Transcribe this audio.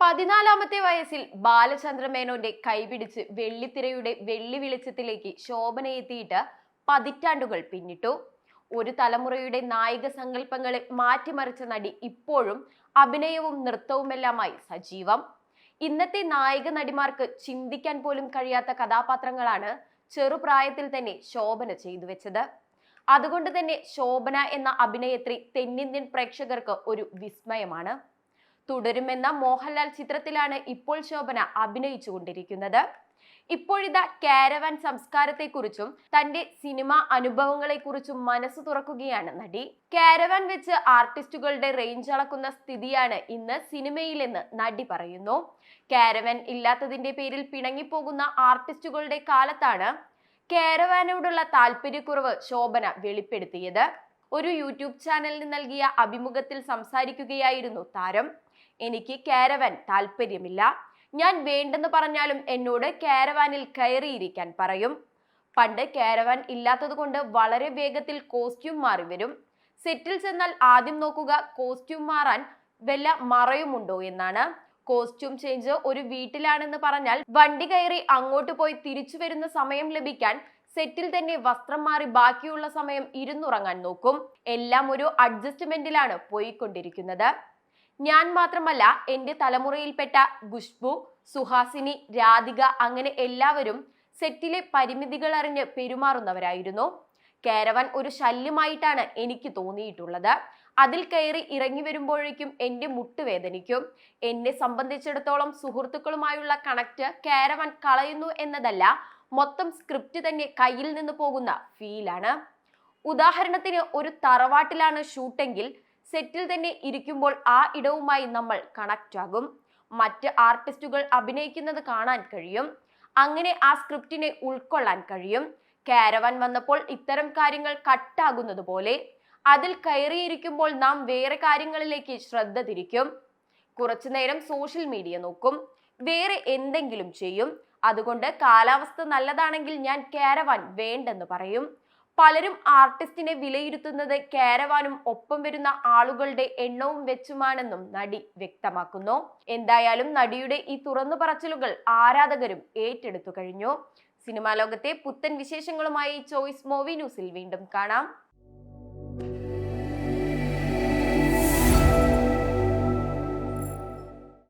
പതിനാലാമത്തെ വയസ്സിൽ ബാലചന്ദ്രമേനോന്റെ കൈപിടിച്ച് വെള്ളിത്തിരയുടെ വെള്ളി വെളിച്ചത്തിലേക്ക് ശോഭന എത്തിയിട്ട് പതിറ്റാണ്ടുകൾ പിന്നിട്ടു. ഒരു തലമുറയുടെ നായിക സങ്കല്പങ്ങളെ മാറ്റിമറിച്ച നടി ഇപ്പോഴും അഭിനയവും നൃത്തവുമെല്ലാമായി സജീവം. ഇന്നത്തെ നായിക നടിമാർക്ക് ചിന്തിക്കാൻ പോലും കഴിയാത്ത കഥാപാത്രങ്ങളാണ് ചെറുപ്രായത്തിൽ തന്നെ ശോഭന ചെയ്തു വെച്ചത്. അതുകൊണ്ട് തന്നെ ശോഭന എന്ന അഭിനയത്രി തെന്നിന്ത്യൻ പ്രേക്ഷകർക്ക് ഒരു വിസ്മയമാണ്. തുടരുമെന്ന മോഹൻലാൽ ചിത്രത്തിലാണ് ഇപ്പോൾ ശോഭന അഭിനയിച്ചുകൊണ്ടിരിക്കുന്നത്. ഇപ്പോഴിതാ കാരവൻ സംസ്കാരത്തെക്കുറിച്ചും തന്റെ സിനിമ അനുഭവങ്ങളെക്കുറിച്ചും മനസ്സ് തുറക്കുകയാണ് നടി. കാരവൻ വെച്ച് ആർട്ടിസ്റ്റുകളുടെ റേഞ്ച് അളക്കുന്ന സ്ഥിതിയാണ് ഇന്ന് സിനിമയിലെന്ന് നടി പറയുന്നു. കാരവൻ ഇല്ലാത്തതിന്റെ പേരിൽ പിണങ്ങിപ്പോകുന്ന ആർട്ടിസ്റ്റുകളുടെ കാലത്താണ് കാരവാനോടുള്ള താല്പര്യക്കുറവ് ശോഭന വെളിപ്പെടുത്തിയത്. ഒരു യൂട്യൂബ് ചാനലിന് നൽകിയ അഭിമുഖത്തിൽ സംസാരിക്കുകയായിരുന്നു താരം. എനിക്ക് കാരവാൻ താല്പര്യമില്ല. ഞാൻ വേണ്ടെന്ന് പറഞ്ഞാലും എന്നോട് കാരവാനിൽ കയറിയിരിക്കാൻ പറയും. പണ്ട് കാരവാൻ ഇല്ലാത്തതുകൊണ്ട് വളരെ വേഗത്തിൽ കോസ്റ്റ്യൂം മാറി വരും. സെറ്റിൽ ചെന്നാൽ ആദ്യം നോക്കുക കോസ്റ്റ്യൂം മാറാൻ വല്ല മറയുമുണ്ടോ എന്നാണ്. കോസ്റ്റ്യൂം ചേഞ്ച് ഒരു വീട്ടിലാണെന്ന് പറഞ്ഞാൽ വണ്ടി കയറി അങ്ങോട്ട് പോയി തിരിച്ചു വരുന്ന സമയം ലഭിക്കാൻ സെറ്റിൽ തന്നെ വസ്ത്രം മാറി ബാക്കിയുള്ള സമയം ഇരുന്നുറങ്ങാൻ നോക്കും. എല്ലാം ഒരു അഡ്ജസ്റ്റ്മെന്റിലാണ് പോയിക്കൊണ്ടിരിക്കുന്നത്. ഞാൻ മാത്രമല്ല എന്റെ തലമുറയിൽപ്പെട്ട ഖുഷ്ബു സുഹാസിനി രാധിക അങ്ങനെ എല്ലാവരും സെറ്റിലെ പരിമിതികൾ അറിഞ്ഞ് പെരുമാറുന്നവരായിരുന്നു. കേരവൻ ഒരു ശല്യമായിട്ടാണ് എനിക്ക് തോന്നിയിട്ടുള്ളത്. അതിൽ കയറി ഇറങ്ങി വരുമ്പോഴേക്കും എന്റെ മുട്ടുവേദനിക്കും എന്നെ സംബന്ധിച്ചിടത്തോളം സുഹൃത്തുക്കളുമായുള്ള കണക്ട് കേരവൻ കളയുന്നു എന്നതല്ല മൊത്തം സ്ക്രിപ്റ്റ് തന്നെ കയ്യിൽ നിന്ന് പോകുന്ന ഫീലാണ് ഉദാഹരണത്തിന് ഒരു തറവാട്ടിലാണ് ഷൂട്ടെങ്കിൽ സെറ്റിൽ തന്നെ ഇരിക്കുമ്പോൾ ആ ഇടവുമായി നമ്മൾ കണക്റ്റ് ആകും. മറ്റ് ആർട്ടിസ്റ്റുകൾ അഭിനയിക്കുന്നത് കാണാൻ കഴിയും. അങ്ങനെ ആ സ്ക്രിപ്റ്റിനെ ഉൾക്കൊള്ളാൻ കഴിയും. കാരവൻ വന്നപ്പോൾ ഇത്തരം കാര്യങ്ങൾ കട്ടാകുന്നത് പോലെ. അതിൽ കയറിയിരിക്കുമ്പോൾ നാം വേറെ കാര്യങ്ങളിലേക്ക് ശ്രദ്ധ തിരിക്കും. കുറച്ചു നേരം സോഷ്യൽ മീഡിയ നോക്കും. വേറെ എന്തെങ്കിലും ചെയ്യും. അതുകൊണ്ട് കാലാവസ്ഥ നല്ലതാണെങ്കിൽ ഞാൻ കാരവാൻ വേണ്ടെന്ന് പറയും. പലരും ആർട്ടിസ്റ്റിനെ വിലയിരുത്തുന്നത് കാരവാനും ഒപ്പം വരുന്ന ആളുകളുടെ എണ്ണവും വെച്ചുമാണെന്നും നടി വ്യക്തമാക്കുന്നു. എന്തായാലും നടിയുടെ ഈ തുറന്നു പറച്ചിലുകൾ ആരാധകരും ഏറ്റെടുത്തു കഴിഞ്ഞു. സിനിമാ ലോകത്തെ പുത്തൻ വിശേഷങ്ങളുമായി ചോയ്സ് മൂവി ന്യൂസിൽ വീണ്ടും കാണാം.